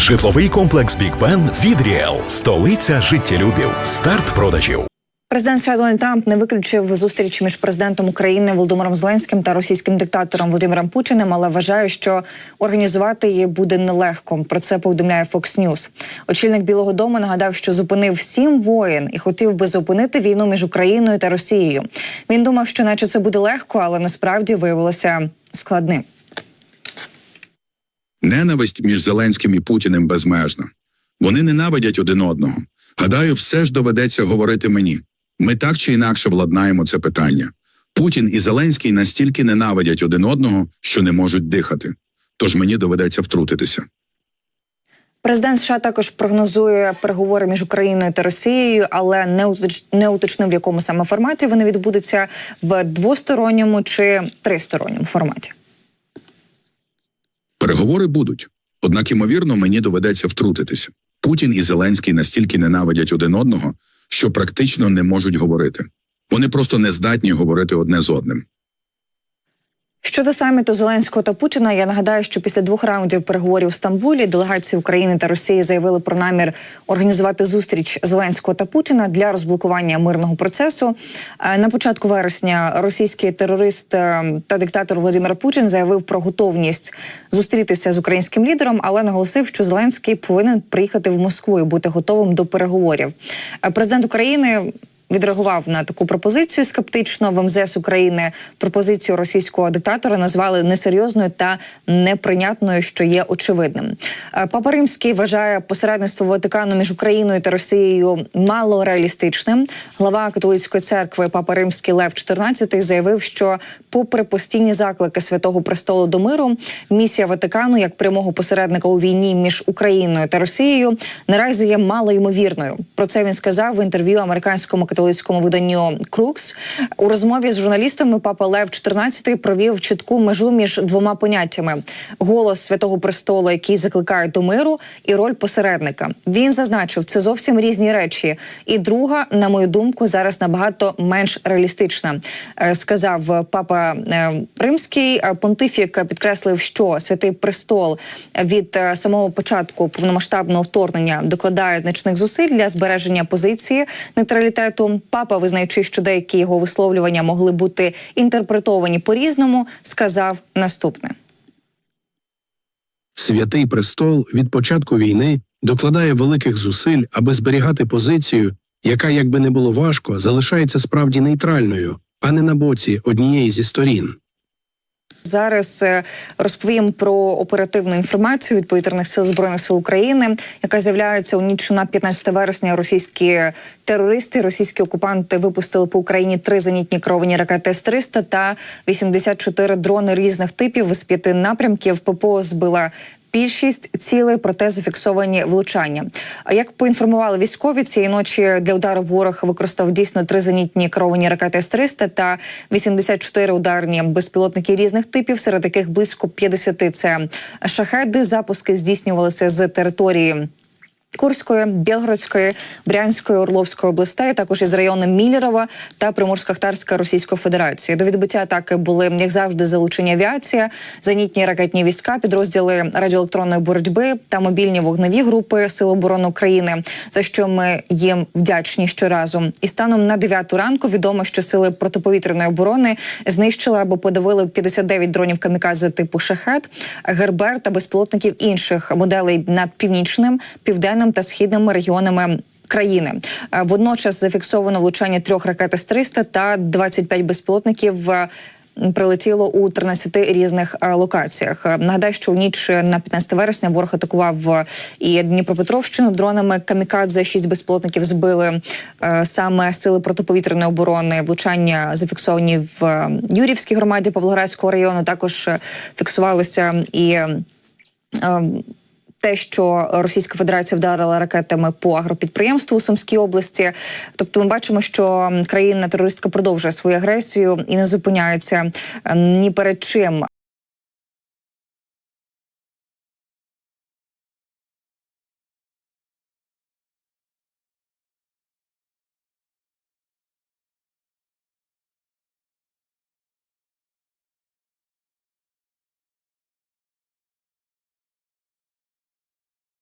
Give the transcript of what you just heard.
Житловий комплекс Бік Бен від Ріел. Столиця життєлюбів. Старт продажів. Президент США Дональд Трамп не виключив зустріч між президентом України Володимиром Зеленським та російським диктатором Володимиром Путіним, але вважає, що організувати її буде нелегко. Про це повідомляє Fox News. Очільник Білого Дому нагадав, що зупинив сім воєн і хотів би зупинити війну між Україною та Росією. Він думав, що наче це буде легко, але насправді виявилося складним. Ненависть між Зеленським і Путіним безмежна. Вони ненавидять один одного. Гадаю, все ж доведеться говорити мені. Ми так чи інакше владнаємо це питання. Путін і Зеленський настільки ненавидять один одного, що не можуть дихати. Тож мені доведеться втрутитися. Президент США також прогнозує переговори між Україною та Росією, але не уточ... не уточнив, в якому саме форматі вони відбудуться в двосторонньому чи тристоронньому форматі. Переговори будуть. Однак, ймовірно, мені доведеться втрутитися. Путін і Зеленський настільки ненавидять один одного, що практично не можуть говорити. Вони просто не здатні говорити одне з одним. Щодо саміту Зеленського та Путіна, я нагадаю, що після двох раундів переговорів у Стамбулі делегації України та Росії заявили про намір організувати зустріч Зеленського та Путіна для розблокування мирного процесу. Е, На початку вересня російський терорист е, та диктатор Володимир Путін заявив про готовність зустрітися з українським лідером, але наголосив, що Зеленський повинен приїхати в Москву і бути готовим до переговорів. Е, Президент України відреагував на таку пропозицію скептично в МЗС України. Пропозицію російського диктатора назвали несерйозною та неприйнятною, що є очевидним. Е, Папа Римський вважає посередництво Ватикану між Україною та Росією мало реалістичним. Глава католицької церкви Папа Римський Лев XIV заявив, що, попри постійні заклики Святого престолу до миру, місія Ватикану як прямого посередника у війні між Україною та Росією наразі є малоймовірною. Про це він сказав в інтерв'ю американському католицькому виданню Крукс. У розмові з журналістами Папа Лев XIV провів чітку межу між двома поняттями: голос святого престолу, який закликає до миру, і роль посередника. Він зазначив, це зовсім різні речі. І друга, на мою думку, зараз набагато менш реалістична, Е, сказав папа е, Римський. Е, Понтифік підкреслив, що святий престол від самого початку повномасштабного вторгнення докладає значних зусиль для збереження позиції нейтралітету. Папа, визнаючи, що деякі його висловлювання могли бути інтерпретовані по різному, сказав наступне. Святий престол від початку війни докладає великих зусиль, аби зберігати позицію, яка, якби не було важко, залишається справді нейтральною, а не на боці однієї зі сторін. Зараз е, розповім про оперативну інформацію від повітряних сил збройних сил України, яка з'являється у ніч на 15 вересня. Російські терористи, російські окупанти випустили по Україні три зенітні керовані ракети С-300 та 84 дрони різних типів з п'яти напрямків. ППО збила Більшість цілей, проте зафіксовані влучання. Як поінформували військові, цієї ночі для удару ворог використав дійсно три зенітні керовані ракети С-300 та 84 ударні безпілотники різних типів, серед яких близько 50 – це шахеди. Запуски здійснювалися з території. Курської, Білгородської, Брянської, Орловської областей, також із району Мілірова та Приморсько-Хтарська Російської Федерації. До відбиття атаки були як завжди залучені авіація, зенітні ракетні війська, підрозділи радіоелектронної боротьби та мобільні вогневі групи Сил оборони України. За що ми їм вдячні щоразу. І станом на 9 ранку відомо, що сили протиповітряної оборони знищили або подавили 59 дронів камікадзе типу шахет, гербер та безпілотників інших моделей над північним, південним та східними регіонами. Країни Е, водночас зафіксовано влучання трьох ракет С-300 та 25 безпілотників. е, Прилетіло у 13 різних е, локаціях. Нагадаю, що в ніч на 15 вересня ворог атакував і Дніпропетровщину дронами камікадзе. Шість безпілотників збили саме сили протиповітряної оборони. Влучання зафіксовані в Юрівській громаді Павлоградського району. Також фіксувалися і. Те, що Російська Федерація вдарила ракетами по агропідприємству у Сумській області, тобто ми бачимо, що країна терористка продовжує свою агресію і не зупиняється е, ні перед чим.